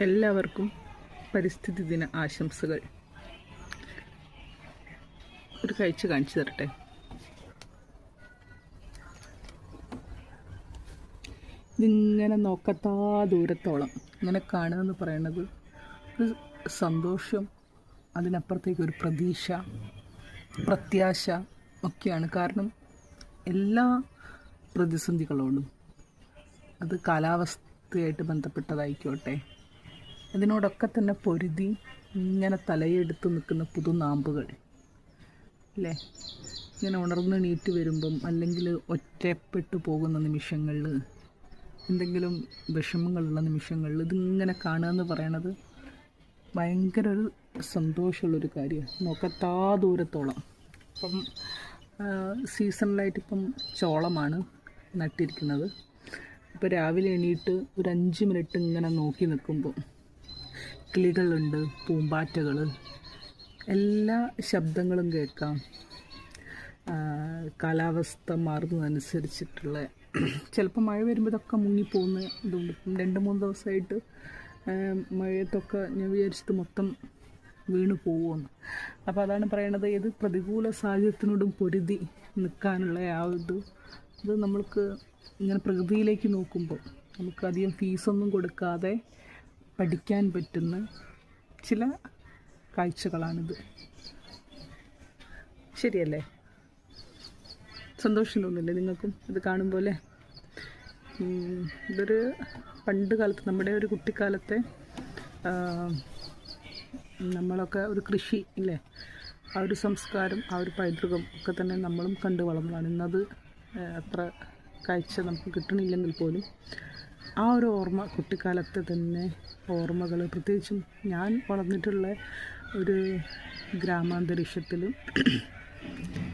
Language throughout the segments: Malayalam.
എല്ലാവർക്കും പരിസ്ഥിതി ദിന ആശംസകൾ. ഒരു കഴിച്ച് കാണിച്ചു തരട്ടെ? ഇതിങ്ങനെ നോക്കത്താ ദൂരത്തോളം ഇങ്ങനെ കാണുക എന്ന് പറയുന്നത് ഒരു സന്തോഷം അതിനപ്പുറത്തേക്ക് ഒരു പ്രതീക്ഷ പ്രത്യാശ ഒക്കെയാണ്. കാരണം എല്ലാ പ്രതിസന്ധികളോടും അത് കാലാവസ്ഥയായിട്ട് ബന്ധപ്പെട്ടതായിക്കോട്ടെ ഇതിനോടൊക്കെ തന്നെ പൊരുതി ഇങ്ങനെ തലയെടുത്ത് നിൽക്കുന്ന പുതുനാമ്പുകൾ. അല്ലേ ഇങ്ങനെ ഉണർന്ന് നീറ്റ് വരുമ്പം അല്ലെങ്കിൽ ഒറ്റപ്പെട്ടു പോകുന്ന നിമിഷങ്ങളിൽ എന്തെങ്കിലും വിഷമങ്ങളുള്ള നിമിഷങ്ങളിൽ ഇതിങ്ങനെ കാണുക എന്ന് പറയണത് ഭയങ്കര ഒരു സന്തോഷമുള്ളൊരു കാര്യമാണ്. നോക്കത്താ ദൂരത്തോളം. അപ്പം സീസണലായിട്ട് ഇപ്പം ചോളമാണ് നട്ടിരിക്കുന്നത്. ഇപ്പോൾ രാവിലെ എണീറ്റ് ഒരു അഞ്ച് മിനിറ്റ് ഇങ്ങനെ നോക്കി നിൽക്കുമ്പോൾ കിളികളുണ്ട് പൂമ്പാറ്റകൾ എല്ലാ ശബ്ദങ്ങളും കേൾക്കാം. കാലാവസ്ഥ മാറുന്നതനുസരിച്ചിട്ടുള്ള ചിലപ്പോൾ മഴ വരുമ്പോൾ ഇതൊക്കെ മുങ്ങിപ്പോകുന്ന ഇതുകൊണ്ട് രണ്ട് മൂന്ന് ദിവസമായിട്ട് മഴയത്തൊക്കെ ഞാൻ വിചാരിച്ചത് മൊത്തം വീണ് പോകുമെന്ന് അപ്പോൾ അതാണ് പറയണത് ഏത് പ്രതികൂല സാഹചര്യത്തിനോടും പൊരുതി നിൽക്കാനുള്ള ആ ഇത് ഇത് നമ്മൾക്ക് ഇങ്ങനെ പ്രകൃതിയിലേക്ക് നോക്കുമ്പോൾ നമുക്ക് അധികം ഫീസൊന്നും കൊടുക്കാതെ പഠിക്കാൻ പറ്റുന്ന ചില കാഴ്ചകളാണിത്. ശരിയല്ലേ? സന്തോഷം തോന്നില്ലേ നിങ്ങൾക്കും ഇത് കാണുമ്പോൾ ഇതൊരു പണ്ട് കാലത്ത് നമ്മുടെ ഒരു കുട്ടിക്കാലത്തെ നമ്മളൊക്കെ ഒരു കൃഷി ഇല്ലേ? ആ ഒരു സംസ്കാരം ആ ഒരു പൈതൃകം ഒക്കെ തന്നെ നമ്മളും കണ്ടു വളർന്നതാണ്. ഇന്നത് അത്ര കാഴ്ച നമുക്ക് കിട്ടണില്ലെങ്കിൽ പോലും. ആ ഒരു ഓർമ്മ കുട്ടിക്കാലത്തെ തന്നെ ഓർമ്മകൾ. പ്രത്യേകിച്ചും ഞാൻ വളർന്നിട്ടുള്ള ഒരു ഗ്രാമാന്തരീക്ഷത്തിലും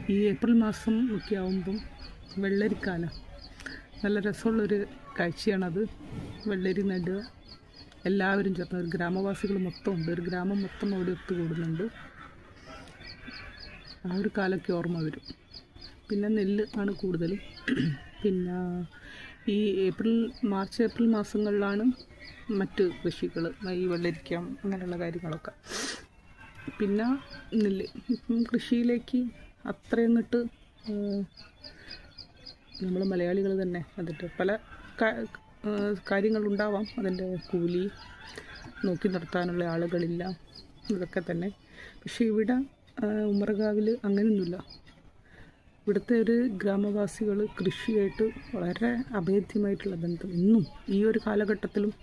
ഈ ഏപ്രിൽ മാസം ഒക്കെ ആവുമ്പം വെള്ളരിക്കാലം. നല്ല രസമുള്ളൊരു കാഴ്ചയാണത്. വെള്ളരി നടുക എല്ലാവരും ചേർന്ന് ഒരു ഗ്രാമവാസികൾ മൊത്തം ഉണ്ട്. ഒരു ഗ്രാമം മൊത്തം അവിടെ ഒത്തുകൂടുന്നുണ്ട് ആ ഒരു കാലമൊക്കെ ഓർമ്മ വരും. പിന്നെ നെല്ല് ആണ് കൂടുതലും. പിന്നെ ഈ ഏപ്രിൽ മാർച്ച് ഏപ്രിൽ മാസങ്ങളിലാണ് മറ്റ് കൃഷികൾ ഈ വെള്ളരിക്ക അങ്ങനെയുള്ള കാര്യങ്ങളൊക്കെ. പിന്നെ നെല്ല്. ഇപ്പം കൃഷിയിലേക്ക് അത്രയങ്ങിട്ട് നമ്മൾ മലയാളികൾ തന്നെ അതിന്റെ പല കാര്യങ്ങളുണ്ടാവാം. അതിന്റെ കൂലി നോക്കി നിർത്താനുള്ള ആളുകളില്ല. ഇതൊക്കെ തന്നെ. പക്ഷേ ഇവിടെ ഉമ്മറകാവിൽ അങ്ങനെയൊന്നുമില്ല. ഇവിടുത്തെ ഒരു ഗ്രാമവാസികൾ കൃഷിയായിട്ട് വളരെ അഭേദ്യമായിട്ടുള്ള ബന്ധം. ഇന്നും ഈ ഒരു കാലഘട്ടത്തിലും